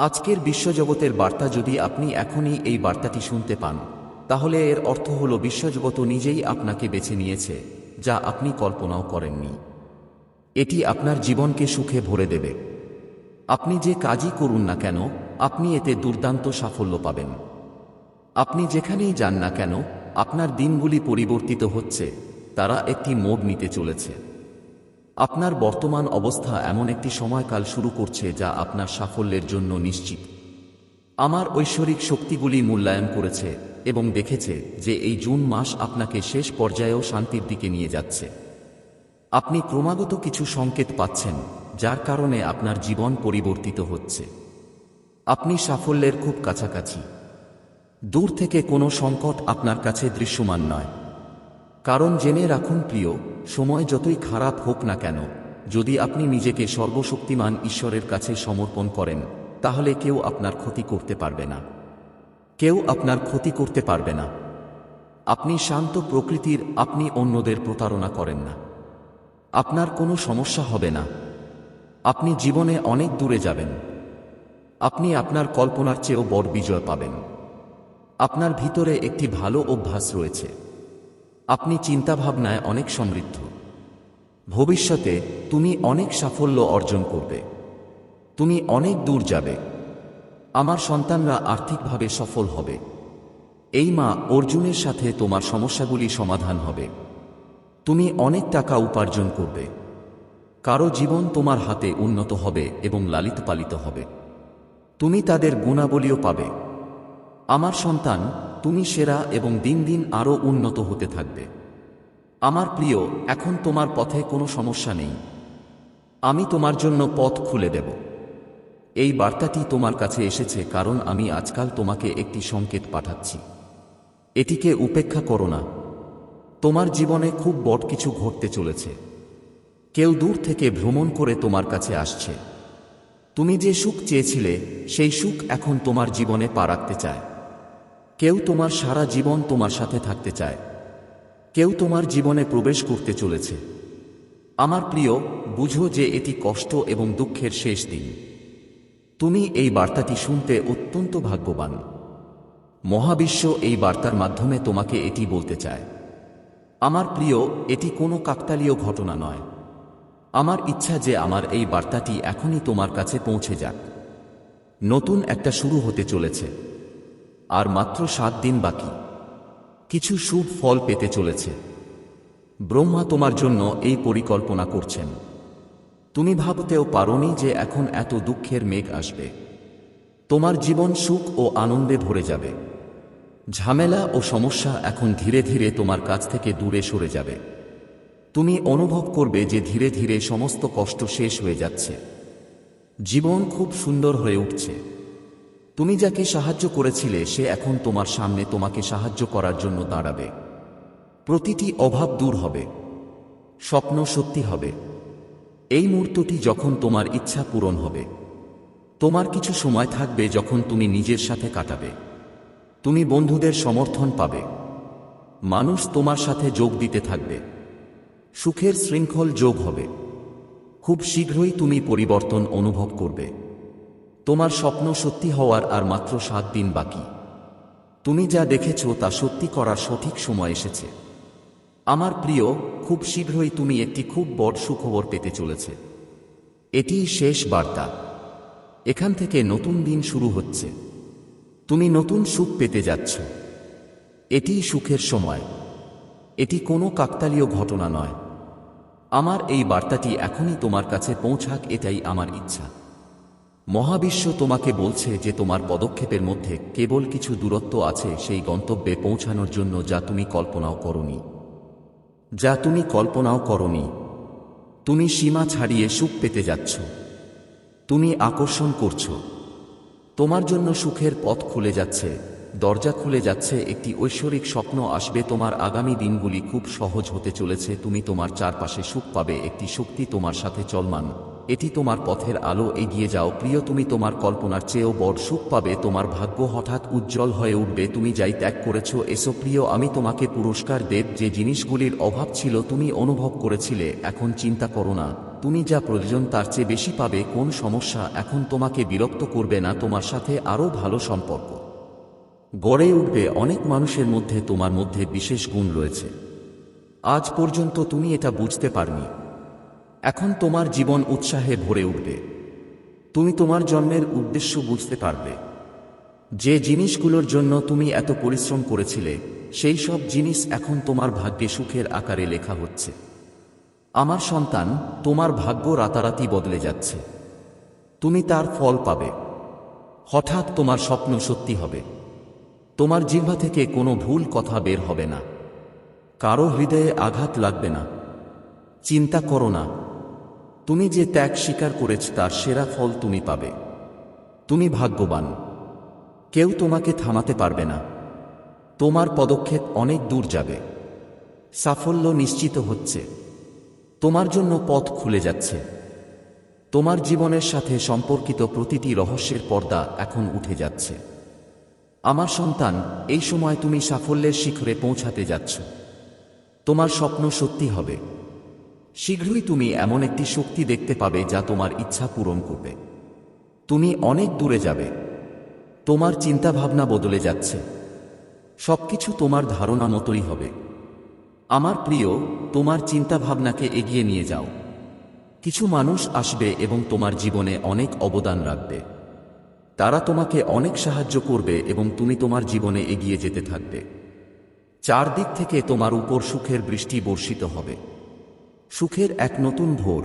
আজকের বিশ্বজগতের বার্তা যদি আপনি এখনই এই বার্তাটি শুনতে পান, তাহলে এর অর্থ হল বিশ্বজগত নিজেই আপনাকে বেছে নিয়েছে, যা আপনি কল্পনাও করেননি। এটি আপনার জীবনকে সুখে ভরে দেবে। আপনি যে কাজই করুন না কেন, আপনি এতে দুর্দান্ত সাফল্য পাবেন। আপনি যেখানেই যান না কেন, আপনার দিনগুলি পরিবর্তিত হচ্ছে, তারা একটি মোড় নিতে চলেছে। আপনার বর্তমান অবস্থা এমন একটি সময়কাল শুরু করছে যা আপনার সাফল্যের জন্য নিশ্চিত। আমার ঐশ্বরিক শক্তিগুলি মূল্যায়ন করেছে এবং দেখেছে যে এই জুন মাস আপনাকে শেষ পর্যায়েও শান্তির দিকে নিয়ে যাচ্ছে। আপনি ক্রমাগত কিছু সংকেত পাচ্ছেন, যার কারণে আপনার জীবন পরিবর্তিত হচ্ছে। আপনি সাফল্যের খুব কাছাকাছি। দূর থেকে কোনো সংকট আপনার কাছে দৃশ্যমান নয়। কারণ জেনে রাখুন প্রিয় সময় যতই খারাপ হোক না কেন, যদি আপনি নিজেকে সর্বশক্তিমান ঈশ্বরের কাছে সমর্পণ করেন, তাহলে কেউ আপনার ক্ষতি করতে পারবে না। কেউ আপনার ক্ষতি করতে পারবে না। আপনি শান্ত প্রকৃতির, আপনি অন্যদের প্রতারণা করেন না। আপনার কোনো সমস্যা হবে না। আপনি জীবনে অনেক দূরে যাবেন। আপনি আপনার কল্পনার চেয়েও বড় বিজয় পাবেন। আপনার ভিতরে একটি ভালো অভ্যাস রয়েছে। আপনি চিন্তাভাবনায় অনেক সমৃদ্ধ। ভবিষ্যতে তুমি অনেক সাফল্য অর্জন করবে। তুমি অনেক দূর যাবে। আমার সন্তানরা আর্থিকভাবে সফল হবে। এই মা অর্জুনের সাথে তোমার সমস্যাগুলি সমাধান হবে। তুমি অনেক টাকা উপার্জন করবে। কারও জীবন তোমার হাতে উন্নত হবে এবং লালিত পালিত হবে। তুমি তাদের গুণাবলীও পাবে। আমার সন্তান তুমি সেরা এবং দিন দিন আরও উন্নত হতে থাকবে। আমার প্রিয়, এখন তোমার পথে কোনো সমস্যা নেই। আমি তোমার জন্য পথ খুলে দেব। এই বার্তাটি তোমার কাছে এসেছে কারণ আমি আজকাল তোমাকে একটি সংকেত পাঠাচ্ছি। এটিকে উপেক্ষা করো না। তোমার জীবনে খুব বড় কিছু ঘটতে চলেছে। কেউ দূর থেকে ভ্রমণ করে তোমার কাছে আসছে। তুমি যে সুখ চেয়েছিলে, সেই সুখ এখন তোমার জীবনে পা রাখতে চায়। কেউ তোমার সারা জীবন তোমার সাথে থাকতে চায়। কেউ তোমার জীবনে প্রবেশ করতে চলেছে। আমার প্রিয়, বুঝো যে এটি কষ্ট এবং দুঃখের শেষ দিন। তুমি এই বার্তাটি শুনতে অত্যন্ত ভাগ্যবান। মহাবিশ্ব এই বার্তার মাধ্যমে তোমাকে এটি বলতে চায়। আমার প্রিয়, এটি কোনো কাকতালীয় ঘটনা নয়। আমার ইচ্ছা যে আমার এই বার্তাটি এখনই তোমার কাছে পৌঁছে যাক। নতুন একটা শুরু হতে চলেছে। আর মাত্র সাত দিন বাকি। কিছু শুভ ফল পেতে চলেছে। ব্রহ্মা তোমার জন্য এই পরিকল্পনা করছেন। তুমি ভাবতেও পারোনি যে এখন এত দুঃখের মেঘ আসবে। তোমার জীবন সুখ ও আনন্দে ভরে যাবে। ঝামেলা ও সমস্যা এখন ধীরে ধীরে তোমার কাছ থেকে দূরে সরে যাবে। তুমি অনুভব করবে যে ধীরে ধীরে সমস্ত কষ্ট শেষ হয়ে যাচ্ছে। জীবন খুব সুন্দর হয়ে উঠছে। তুমি যাকে সাহায্য করেছিলে, সে এখন তোমার সামনে তোমাকে সাহায্য করার জন্য দাঁড়াবে। প্রতিটি অভাব দূর হবে। স্বপ্ন সত্যি হবে। এই মুহূর্তটি যখন তোমার ইচ্ছা পূরণ হবে। তোমার কিছু সময় থাকবে যখন তুমি নিজের সাথে কাটাবে। তুমি বন্ধুদের সমর্থন পাবে। মানুষ তোমার সাথে যোগ দিতে থাকবে। সুখের শৃঙ্খল যোগ হবে। খুব শীঘ্রই তুমি পরিবর্তন অনুভব করবে। তোমার স্বপ্ন সত্যি হওয়ার আর মাত্র সাত দিন বাকি। তুমি যা দেখেছ তা সত্যি করার সঠিক সময় এসেছে। আমার প্রিয়, খুব শীঘ্রই তুমি একটি খুব বড় সুখবর পেতে চলেছে। এটিই শেষ বার্তা। এখান থেকে নতুন দিন শুরু হচ্ছে। তুমি নতুন সুখ পেতে যাচ্ছ। এটিই সুখের সময়। এটি কোনো কাকতালীয় ঘটনা নয়। আমার এই বার্তাটি এখনই তোমার কাছে পৌঁছাক, এটাই আমার ইচ্ছা। মহাবিশ্ব তোমাকে বলছে যে তোমার পদক্ষেপের মধ্যে কেবল কিছু দূরত্ব আছে সেই গন্তব্যে পৌঁছানোর জন্য যা তুমি কল্পনাও করনি। যা তুমি কল্পনাও করনি। তুমি সীমা ছাড়িয়ে সুখ পেতে যাচ্ছ। তুমি আকর্ষণ করছ। তোমার জন্য সুখের পথ খুলে যাচ্ছে। দরজা খুলে যাচ্ছে। একটি ঐশ্বরিক স্বপ্ন আসবে। তোমার আগামী দিনগুলি খুব সহজ হতে চলেছে। তুমি তোমার চারপাশে সুখ পাবে। একটি শক্তি তোমার সাথে চলমান। এটি তোমার পথের আলো, এগিয়ে যাও। প্রিয়, তুমি তোমার কল্পনার চেয়েও বড় সুখ পাবে। তোমার ভাগ্য হঠাৎ উজ্জ্বল হয়ে উঠবে। তুমি যাই ত্যাগ করেছ, এসো প্রিয়, আমি তোমাকে পুরস্কার দেব। যে জিনিসগুলির অভাব ছিল, তুমি অনুভব করেছিলে। এখন চিন্তা করো না। তুমি যা প্রয়োজন, তার চেয়ে বেশি পাবে। কোন সমস্যা? এখন তোমাকে বিরক্ত করবে না। তোমার সাথে আরও ভালো সম্পর্ক। গড়ে উঠবে। অনেক মানুষের মধ্যে তোমার মধ্যে বিশেষ গুণ রয়েছে। আজ পর্যন্ত তুমি এটা বুঝতে পারনি। এখন তোমার জীবন উৎসাহে ভরে উঠবে। তুমি তোমার জন্মের উদ্দেশ্য বুঝতে পারবে। যে জিনিসগুলোর জন্য তুমি এত পরিশ্রম করেছিলে, সেই সব জিনিস এখন তোমার ভাগ্যে সুখের আকারে লেখা হচ্ছে। আমার সন্তান, তোমার ভাগ্য রাতারাতি বদলে যাচ্ছে। তুমি তার ফল পাবে। হঠাৎ তোমার স্বপ্ন সত্যি হবে। তোমার জিহ্বা থেকে কোনো ভুল কথা বের হবে না। কারও হৃদয়ে আঘাত লাগবে না। চিন্তা করো না। তুমি যে ত্যাগ স্বীকার করেছ তার সেরা ফল তুমি পাবে। তুমি ভাগ্যবান। কেউ তোমাকে থামাতে পারবে না। তোমার পদক্ষেপ অনেক দূর যাবে। সাফল্য নিশ্চিত হচ্ছে। তোমার জন্য পথ খুলে যাচ্ছে। তোমার জীবনের সাথে সম্পর্কিত প্রতিটি রহস্যের পর্দা এখন উঠে যাচ্ছে। আমার সন্তান, এই সময় তুমি সাফল্যের শিখরে পৌঁছাতে যাচ্ছ। তোমার স্বপ্ন সত্যি হবে। শীঘ্রই তুমি এমন একটি শক্তি দেখতে পাবে যা তোমার ইচ্ছা পূরণ করবে। তুমি অনেক দূরে যাবে। তোমার চিন্তাভাবনা বদলে যাচ্ছে। সবকিছু তোমার ধারণা মতোই হবে। আমার প্রিয়, তোমার চিন্তাভাবনাকে এগিয়ে নিয়ে যাও। কিছু মানুষ আসবে এবং তোমার জীবনে অনেক অবদান রাখবে। তারা তোমাকে অনেক সাহায্য করবে এবং তুমি তোমার জীবনে এগিয়ে যেতে থাকবে। চারদিক থেকে তোমার উপর সুখের বৃষ্টি বর্ষিত হবে। সুখের এক নতুন ভোর।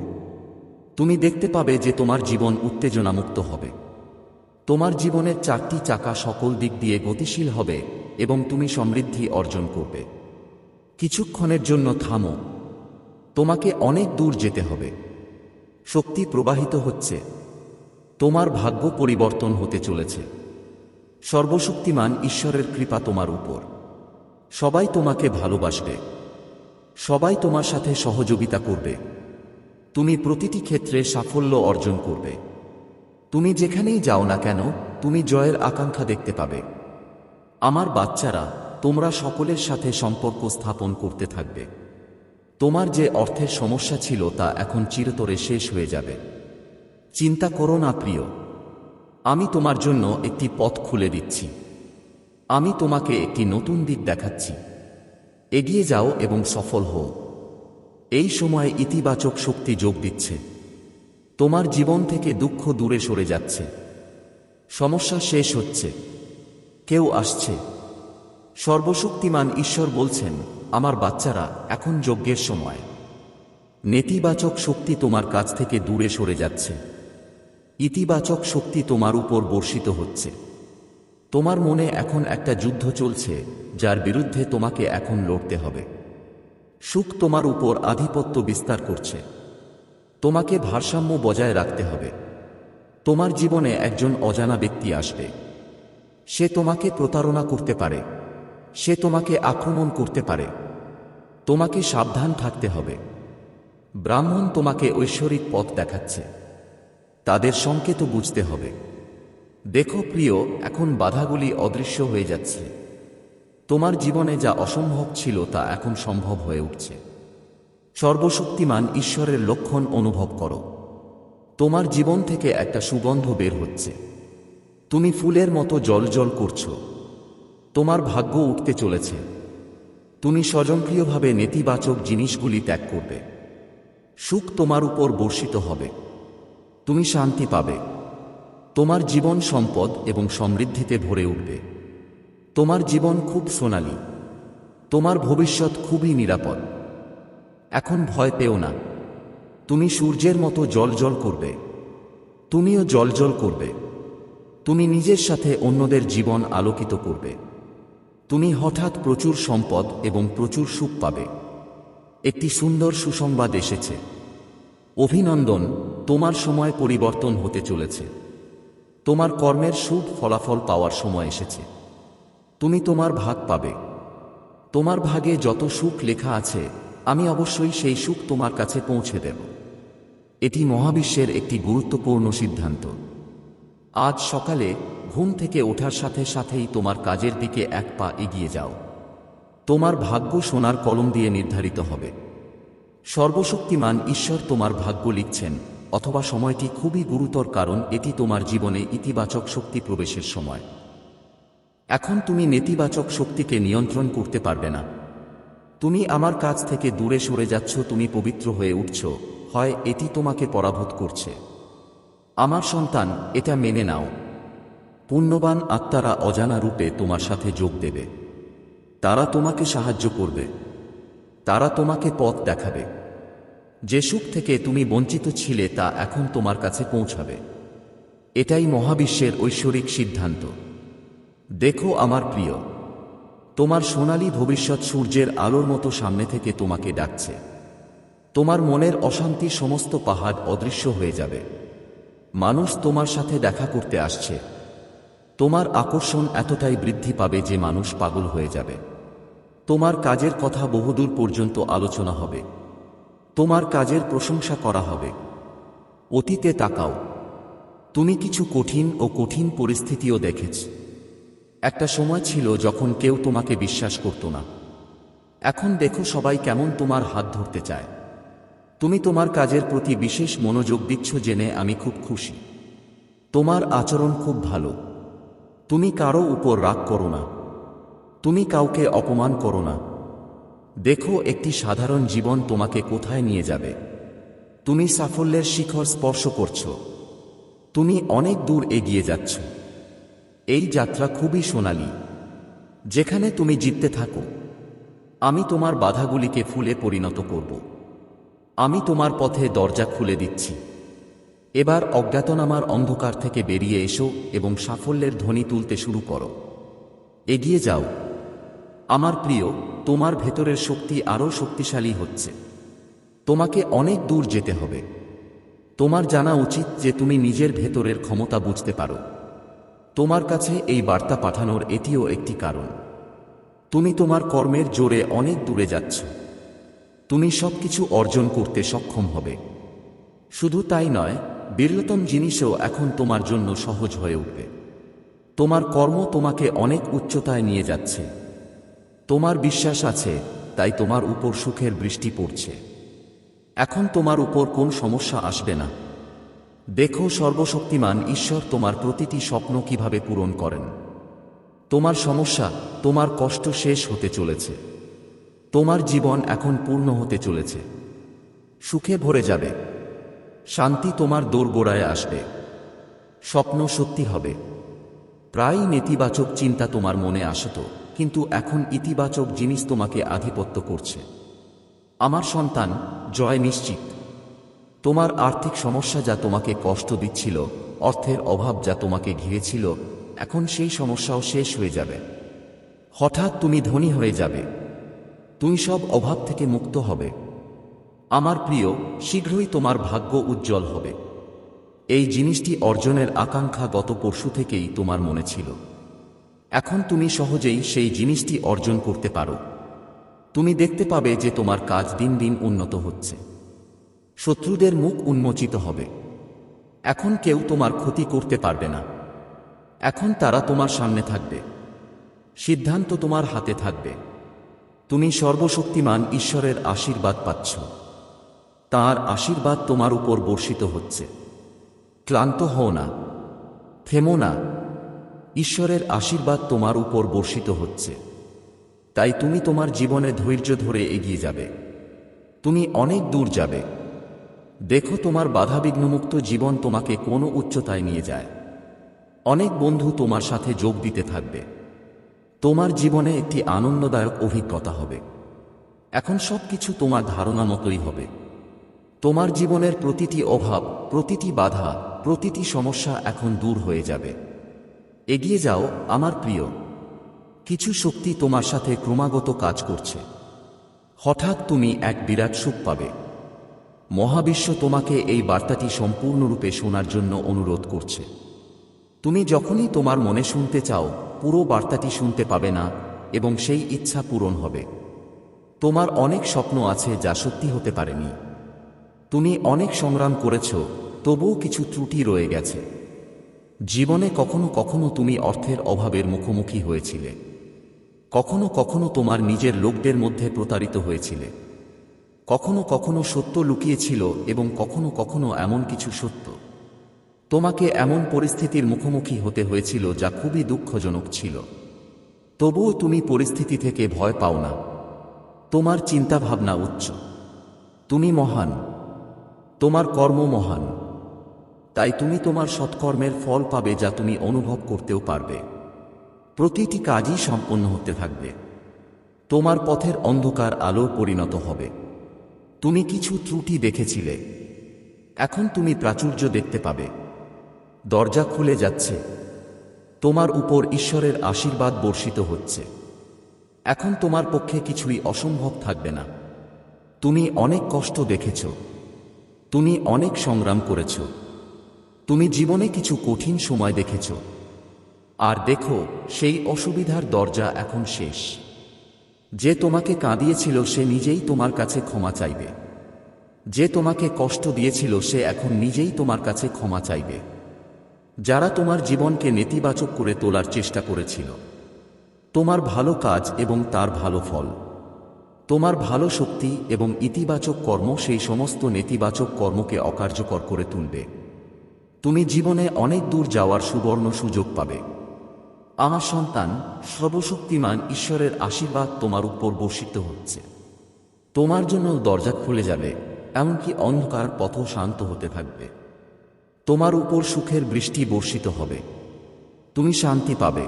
তুমি দেখতে পাবে যে তোমার জীবন উত্তেজনামুক্ত হবে। তোমার জীবনের চারটি চাকা সকল দিক দিয়ে গতিশীল হবে এবং তুমি সমৃদ্ধি অর্জন করবে। কিছুক্ষণের জন্য থামো। তোমাকে অনেক দূর যেতে হবে। শক্তি প্রবাহিত হচ্ছে। তোমার ভাগ্য পরিবর্তন হতে চলেছে। সর্বশক্তিমান ঈশ্বরের কৃপা তোমার উপর। সবাই তোমাকে ভালোবাসবে। সবাই তোমার সাথে সহযোগিতা করবে। তুমি প্রতিটি ক্ষেত্রে সাফল্য অর্জন করবে। তুমি যেখানেই যাও না কেন, তুমি জয়ের আকাঙ্ক্ষা দেখতে পাবে। আমার বাচ্চারা, তোমরা সকলের সাথে সম্পর্ক স্থাপন করতে থাকবে। তোমার যে অর্থের সমস্যা ছিল তা এখন চিরতরে শেষ হয়ে যাবে। চিন্তা করো না, প্রিয়। আমি তোমার জন্য একটি পথ খুলে দিচ্ছি। আমি তোমাকে একটি নতুন দিক দেখাচ্ছি। এগিয়ে যাও এবং সফল হও। এই সময় ইতিবাচক শক্তি যোগ দিচ্ছে। তোমার জীবন থেকে দুঃখ দূরে সরে যাচ্ছে। সমস্যা শেষ হচ্ছে। কেউ আসছে। সর্বশক্তিমান ঈশ্বর বলছেন, আমার বাচ্চারা, এখন যজ্ঞের সময়। নেতিবাচক শক্তি তোমার কাছ থেকে দূরে সরে যাচ্ছে। ইতিবাচক শক্তি তোমার উপর বর্ষিত হচ্ছে। তোমার মনে এখন একটা যুদ্ধ চলছে, যার বিরুদ্ধে তোমাকে এখন লড়তে হবে। সুখ তোমার উপর আধিপত্য বিস্তার করছে। তোমাকে ভারসাম্য বজায় রাখতে হবে। তোমার জীবনে একজন অজানা ব্যক্তি আসবে। সে তোমাকে প্রতারণা করতে পারে। সে তোমাকে আক্রমণ করতে পারে। তোমাকে সাবধান থাকতে হবে। ব্রাহ্মণ তোমাকে ঐশ্বরিক পথ দেখাচ্ছে। তাদের সংকেত বুঝতে হবে। দেখো প্রিয়, এখন বাধাগুলি অদৃশ্য হয়ে যাচ্ছে। তোমার জীবনে যা অসম্ভব ছিল তা এখন সম্ভব হয়ে উঠছে। সর্বশক্তিমান ঈশ্বরের লক্ষণ অনুভব করো। তোমার জীবন থেকে একটা সুগন্ধ বের হচ্ছে। তুমি ফুলের মতো জল জল করছ। তোমার ভাগ্য উঠতে চলেছে। তুমি স্বজনক্রিয়ভাবে নেতিবাচক জিনিসগুলি ত্যাগ করবে। সুখ তোমার উপর বর্ষিত হবে। তুমি শান্তি পাবে। তোমার জীবন সম্পদ এবং সমৃদ্ধিতে ভরে উঠবে। তোমার জীবন খুব সোনালি। তোমার ভবিষ্যৎ খুবই নিরাপদ। এখন ভয় পেও না। তুমি সূর্যের মতো জল জল করবে। তুমিও জল জল করবে। তুমি নিজের সাথে অন্যদের জীবন আলোকিত করবে। তুমি হঠাৎ প্রচুর সম্পদ এবং প্রচুর সুখ পাবে। একটি সুন্দর সুসংবাদ এসেছে। অভিনন্দন, তোমার সময় পরিবর্তন হতে চলেছে। তোমার কর্মের শুভ ফলাফল পাওয়ার সময় এসেছে। তুমি তোমার ভাগ পাবে। তোমার ভাগে যত সুখ লেখা আছে, আমি অবশ্যই সেই সুখ তোমার কাছে পৌঁছে দেব। এটি মহাবিশ্বের একটি গুরুত্বপূর্ণ সিদ্ধান্ত। আজ সকালে ঘুম থেকে ওঠার সাথে সাথেই তোমার কাজের দিকে এক পা এগিয়ে যাও। তোমার ভাগ্য সোনার কলম দিয়ে নির্ধারিত হবে। সর্বশক্তিমান ঈশ্বর তোমার ভাগ্য লিখছেন। অথবা সময়টি খুবই গুরুতর কারণ এটি তোমার জীবনে ইতিবাচক শক্তি প্রবেশের সময়। এখন তুমি নেতিবাচক শক্তিকে নিয়ন্ত্রণ করতে পারবে না। তুমি আমার কাছ থেকে দূরে সরে যাচ্ছ, তুমি পবিত্র হয়ে উঠছ। হয় এটি তোমাকে পরাভূত করছে। আমার সন্তান, এটা মেনে নাও। পুণ্যবান আত্মারা অজানা রূপে তোমার সাথে যোগ দেবে। তারা তোমাকে সাহায্য করবে। তারা তোমাকে পথ দেখাবে। যে সুখ থেকে তুমি বঞ্চিত ছিলে তা এখন তোমার কাছে পৌঁছাবে। এটাই মহাবিশ্বের ঐশ্বরিক সিদ্ধান্ত। দেখো আমার প্রিয়, তোমার সোনালী ভবিষ্যৎ সূর্যের আলোর মতো সামনে থেকে তোমাকে ডাকছে। তোমার মনের অশান্তি সমস্ত পাহাড় অদৃশ্য হয়ে যাবে। মানুষ তোমার সাথে দেখা করতে আসছে। তোমার আকর্ষণ এতটাই বৃদ্ধি পাবে যে মানুষ পাগল হয়ে যাবে। তোমার কাজের কথা বহুদূর পর্যন্ত আলোচনা হবে। তোমার কাজের প্রশংসা করা হবে। অতীতে তাকাও। তুমি কিছু কঠিন ও কঠিন পরিস্থিতিও দেখেছ। একটা সময় ছিল যখন কেউ তোমাকে বিশ্বাস করত না। এখন দেখো সবাই কেমন তোমার হাত ধরতে চায়। তুমি তোমার কাজের প্রতি বিশেষ মনোযোগ দিচ্ছ জেনে আমি খুব খুশি। তোমার আচরণ খুব ভালো। তুমি কারও উপর রাগ করো না। তুমি কাউকে অপমান করো না। দেখো একটি সাধারণ জীবন তোমাকে কোথায় নিয়ে যাবে। তুমি সাফল্যের শিখর স্পর্শ করছ। তুমি অনেক দূর এগিয়ে যাচ্ছ। এই যাত্রা খুবই সোনালী। যেখানে তুমি জিততে থাকো। আমি তোমার বাধাগুলিকে ফুলে পরিণত করব। আমি তোমার পথে দরজা খুলে দিচ্ছি। এবার অজ্ঞাতনামার অন্ধকার থেকে বেরিয়ে এসো এবং সাফল্যের ধ্বনি তুলতে শুরু করো। এগিয়ে যাও। আমার প্রিয়, তোমার ভেতরের শক্তি আরও শক্তিশালী হচ্ছে। তোমাকে অনেক দূর যেতে হবে। তোমার জানা উচিত যে তুমি নিজের ভেতরের ক্ষমতা বুঝতে পারো। তোমার কাছে এই বার্তা পাঠানোর এটিও একটি কারণ। তুমি তোমার কর্মের জোরে অনেক দূরে যাচ্ছ। তুমি সবকিছু অর্জন করতে সক্ষম হবে। শুধু তাই নয়, বিরলতম জিনিসও এখন তোমার জন্য সহজ হয়ে উঠবে। তোমার কর্ম তোমাকে অনেক উচ্চতায় নিয়ে যাচ্ছে। তোমার বিশ্বাস আছে, তাই তোমার উপর সুখের বৃষ্টি পড়ছে। এখন তোমার উপর কোন সমস্যা আসবে না। দেখো সর্বশক্তিমান ঈশ্বর তোমার প্রতিটি স্বপ্ন কীভাবে পূরণ করেন। তোমার সমস্যা, তোমার কষ্ট শেষ হতে চলেছে। তোমার জীবন এখন পূর্ণ হতে চলেছে। সুখে ভরে যাবে। শান্তি তোমার দোরগোড়ায় আসবে। স্বপ্ন সত্যি হবে। প্রায় নেতিবাচক চিন্তা তোমার মনে আসত। কিন্তু এখন ইতিবাচক জিনিস তোমাকে আধিপত্য করছে। আমার সন্তান, জয় নিশ্চিত। তোমার আর্থিক সমস্যা যা তোমাকে কষ্ট দিচ্ছিল, অর্থের অভাব যা তোমাকে ঘিরেছিল, এখন সেই সমস্যাও শেষ হয়ে যাবে। হঠাৎ তুমি ধনী হয়ে যাবে। তুমি সব অভাব থেকে মুক্ত হবে। আমার প্রিয়, শীঘ্রই তোমার ভাগ্য উজ্জ্বল হবে। এই জিনিসটি অর্জনের আকাঙ্ক্ষা গত পরশু থেকেই তোমার মনে ছিল। এখন তুমি সহজেই সেই জিনিসটি অর্জন করতে পারো। তুমি দেখতে পাবে যে তোমার কাজ দিন দিন উন্নত হচ্ছে। শত্রুদের মুখ উন্মোচিত হবে। এখন কেউ তোমার ক্ষতি করতে পারবে না। এখন তারা তোমার সামনে থাকবে। সিদ্ধান্ত তোমার হাতে থাকবে। তুমি সর্বশক্তিমান ঈশ্বরের আশীর্বাদ পাচ্ছ। তার আশীর্বাদ তোমার উপর বর্ষিত হচ্ছে। ক্লান্ত হও না। থেমো না। ঈশ্বরের আশীর্বাদ তোমার উপর বর্ষিত হচ্ছে। তাই তুমি তোমার জীবনে ধৈর্য ধরে এগিয়ে যাবে। তুমি অনেক দূর যাবে। দেখো তোমার বাধাবিঘ্নমুক্ত জীবন তোমাকে কোনো উচ্চতায় নিয়ে যায়। অনেক বন্ধু তোমার সাথে যোগ দিতে থাকবে। তোমার জীবনে একটি আনন্দদায়ক অভিজ্ঞতা হবে। এখন সব কিছু তোমার ধারণা মতোই হবে। তোমার জীবনের প্রতিটি অভাব, প্রতিটি বাধা, প্রতিটি সমস্যা এখন দূর হয়ে যাবে। এগিয়ে যাও, আমার প্রিয়। কিছু শক্তি তোমার সাথে ক্রমাগত কাজ করছে। হঠাৎ তুমি এক বিরাট সুখ পাবে। মহাবিশ্ব তোমাকে এই বার্তাটি সম্পূর্ণরূপে শোনার জন্য অনুরোধ করছে। তুমি যখনই তোমার মনে শুনতে চাও, পুরো বার্তাটি শুনতে পাবে না এবং সেই ইচ্ছা পূরণ হবে। তোমার অনেক স্বপ্ন আছে যা সত্যি হতে পারেনি। তুমি অনেক সংগ্রাম করেছ, তবুও কিছু ত্রুটি রয়ে গেছে। জীবনে কখনো কখনো তুমি অর্থের অভাবের মুখোমুখি হয়েছিলে। কখনো কখনো তোমার নিজের লোকদের মধ্যে প্রতারিত হয়েছিলে। কখনো কখনো সত্য লুকিয়েছিল এবং কখনো কখনো এমন কিছু সত্য। তোমাকে এমন পরিস্থিতির মুখোমুখি হতে হয়েছিল যা খুবই দুঃখজনক ছিল। তবুও তুমি পরিস্থিতি থেকে ভয় পাও না। তোমার চিন্তাভাবনা উচ্চ। তুমি মহান। তোমার কর্ম মহান। তাই তুমি তোমার সৎকর্মের ফল পাবে যা তুমি অনুভব করতেও পারবে। প্রতিটি কাজই সম্পন্ন হতে থাকবে। তোমার পথের অন্ধকার আলো পরিণত হবে। তুমি কিছু ত্রুটি দেখেছিলে। এখন তুমি প্রাচুর্য দেখতে পাবে। দরজা খুলে যাচ্ছে। তোমার উপর ঈশ্বরের আশীর্বাদ বর্ষিত হচ্ছে। এখন তোমার পক্ষে কিছুই অসম্ভব থাকবে না। তুমি অনেক কষ্ট দেখেছ। তুমি অনেক সংগ্রাম করেছ। তুমি জীবনে কিছু কঠিন সময় দেখেছ। আর দেখো, সেই অসুবিধার দরজা এখন শেষ। যে তোমাকে কাঁদিয়েছিল, সে নিজেই তোমার কাছে ক্ষমা চাইবে। যে তোমাকে কষ্ট দিয়েছিল, সে এখন নিজেই তোমার কাছে ক্ষমা চাইবে। যারা তোমার জীবনকে নেতিবাচক করে তোলার চেষ্টা করেছিল, তোমার ভালো কাজ এবং তার ভালো ফল, তোমার ভালো শক্তি এবং ইতিবাচক কর্ম সেই সমস্ত নেতিবাচক কর্মকে অকার্যকর করে তুলবে। তুমি জীবনে অনেক দূর যাওয়ার সুবর্ণ সুযোগ পাবে। আমার সন্তান, সর্বশক্তিমান ঈশ্বরের আশীর্বাদ তোমার উপর বর্ষিত হচ্ছে। তোমার জন্য দরজা খুলে যাবে, এমনকি অন্ধকার পথ শান্ত হতে থাকবে। তোমার উপর সুখের বৃষ্টি বর্ষিত হবে। তুমি শান্তি পাবে।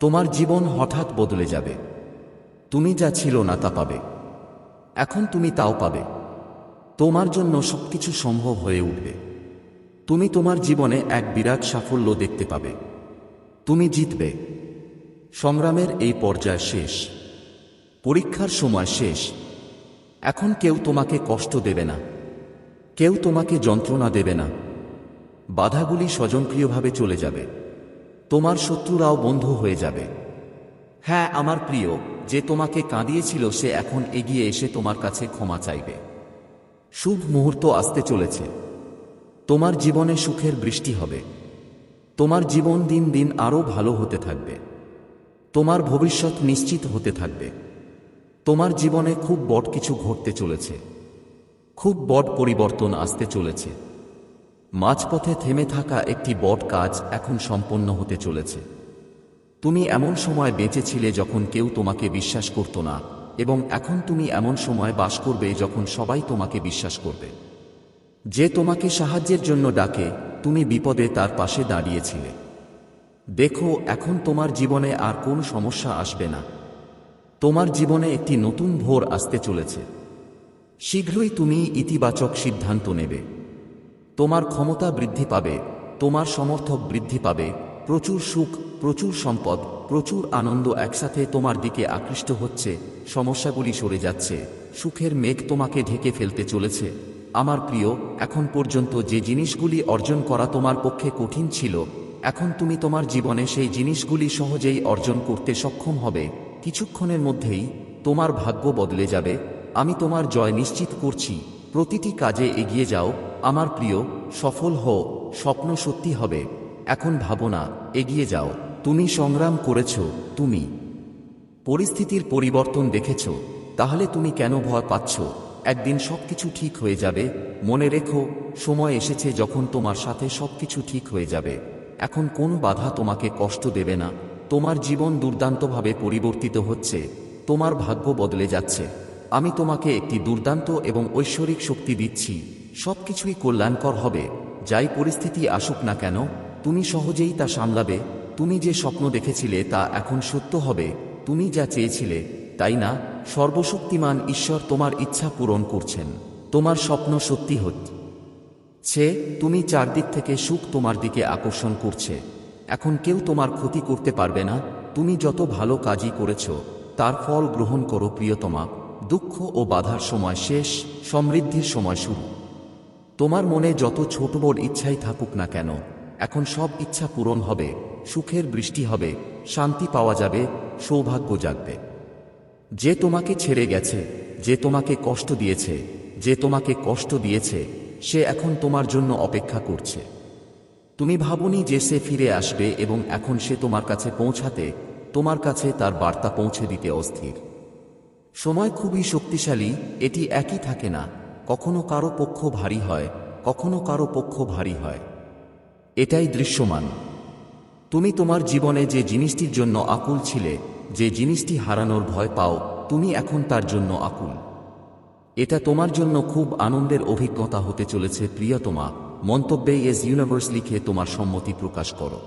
তোমার জীবন হঠাৎ বদলে যাবে। তুমি যা ছিল না তা পাবে। এখন তুমি তাও পাবে। তোমার জন্য সবকিছু সম্ভব হয়ে উঠবে। তুমি তোমার জীবনে এক বিরাট সাফল্য দেখতে পাবে। তুমি জিতবে। সংগ্রামের এই পর্যায় শেষ। পরীক্ষার সময় শেষ। এখন কেউ তোমাকে কষ্ট দেবে না। কেউ তোমাকে যন্ত্রণা দেবে না। বাধাগুলি স্বজনপ্রিয়ভাবে চলে যাবে। তোমার শত্রুরাও বন্ধু হয়ে যাবে। হ্যাঁ আমার প্রিয়, যে তোমাকে কাঁদিয়েছিল সে এখন এগিয়ে এসে তোমার কাছে ক্ষমা চাইবে। শুভ মুহূর্ত আসতে চলেছে। তোমার জীবনে সুখের বৃষ্টি হবে। তোমার জীবন দিন দিন আরও ভালো হতে থাকবে। তোমার ভবিষ্যৎ নিশ্চিত হতে থাকবে। তোমার জীবনে খুব বড় কিছু ঘটতে চলেছে। খুব বড় পরিবর্তন আসতে চলেছে। মাঝপথে থেমে থাকা একটি বট কাজ এখন সম্পন্ন হতে চলেছে। তুমি এমন সময় বেঁচেছিলে যখন কেউ তোমাকে বিশ্বাস করত না, এবং এখন তুমি এমন সময় বাস করবে যখন সবাই তোমাকে বিশ্বাস করবে। যে তোমাকে সাহায্যের জন্য ডাকে, তুমি বিপদে তার পাশে দাঁড়িয়েছিলে। দেখো, এখন তোমার জীবনে আর কোন সমস্যা আসবে না। তোমার জীবনে একটি নতুন ভোর আসতে চলেছে। শীঘ্রই তুমি ইতিবাচক সিদ্ধান্ত নেবে। তোমার ক্ষমতা বৃদ্ধি পাবে, তোমার সমর্থক বৃদ্ধি পাবে, প্রচুর সুখ, প্রচুর সম্পদ, প্রচুর আনন্দ একসাথে তোমার দিকে আকৃষ্ট হচ্ছে, সমস্যাগুলি সরে যাচ্ছে, সুখের মেঘ তোমাকে ঢেকে ফেলতে চলেছে। আমার প্রিয়, এখন পর্যন্ত যে জিনিসগুলি অর্জন করা তোমার পক্ষে কঠিন ছিল, এখন তুমি তোমার জীবনে সেই জিনিসগুলি সহজেই অর্জন করতে সক্ষম হবে। কিছুক্ষণের মধ্যেই তোমার ভাগ্য বদলে যাবে। আমি তোমার জয় নিশ্চিত করছি। প্রতিটি কাজে এগিয়ে যাও। আমার প্রিয়, সফল হও। স্বপ্ন সত্যি হবে। এখন ভাবনা এগিয়ে যাও। তুমি সংগ্রাম করেছ, তুমি। পরিস্থিতির পরিবর্তন দেখেছ। তাহলে তুমি কেন ভয় পাচ্ছ? একদিন সবকিছু ঠিক হয়ে যাবে, মনে রেখো, সময় এসেছে যখন তোমার সাথে সবকিছু ঠিক হয়ে যাবে। এখন কোন বাধা তোমাকে কষ্ট দেবে না। তোমার জীবন দুর্দান্তভাবে পরিবর্তিত হচ্ছে। তোমার ভাগ্য বদলে যাচ্ছে। আমি তোমাকে একটি দুর্দান্ত এবং ঐশ্বরিক শক্তি দিচ্ছি। সবকিছুই কল্যাণকর হবে। যাই পরিস্থিতি আসুক না কেন, তুমি সহজেই তা সামলাবে। তুমি যে স্বপ্ন দেখেছিলে তা এখন সত্য হবে। তুমি যা চেয়েছিলে, তাই না? সর্বশক্তিমান ঈশ্বর তোমার ইচ্ছা পূরণ করছেন, তোমার স্বপ্ন সত্যি হচ্ছে তুমি চারদিক থেকে সুখ তোমার দিকে আকর্ষণ করছে, এখন কেউ তোমার ক্ষতি করতে পারবে না, তুমি যত ভালো কাজই করেছ, তার ফল গ্রহণ করো প্রিয়তমা, দুঃখ ও বাধার সময় শেষ, সমৃদ্ধির সময় শুরু। তোমার মনে যত ছোট বড় ইচ্ছাই থাকুক না কেন, এখন সব ইচ্ছা পূরণ হবে, সুখের বৃষ্টি হবে, শান্তি পাওয়া যাবে, সৌভাগ্য জাগবে। যে তোমাকে ছেড়ে গেছে, যে তোমাকে কষ্ট দিয়েছে, যে তোমাকে কষ্ট দিয়েছে, সে এখন তোমার জন্য অপেক্ষা করছে। তুমি ভাবনি যে সে ফিরে আসবে এবং এখন সে তোমার কাছে পৌঁছাতে, তোমার কাছে তার বার্তা পৌঁছে দিতে অস্থির। সময় খুবই শক্তিশালী, এটি একই থাকে না, কখনো কারও পক্ষ ভারী হয়, কখনো কারও পক্ষ ভারী হয়। এটাই দৃশ্যমান। তুমি তোমার জীবনে যে জিনিসটির জন্য আকুল ছিলে যে জিনিসটি হারানোর ভয় পাও, তুমি এখন তার জন্য আকুল। এটা তোমার জন্য খুব আনন্দের অভিজ্ঞতা হতে চলেছে, প্রিয়তমা। মন্তব্যে এস ইউনিভার্স লিখে তোমার সম্মতি প্রকাশ করো।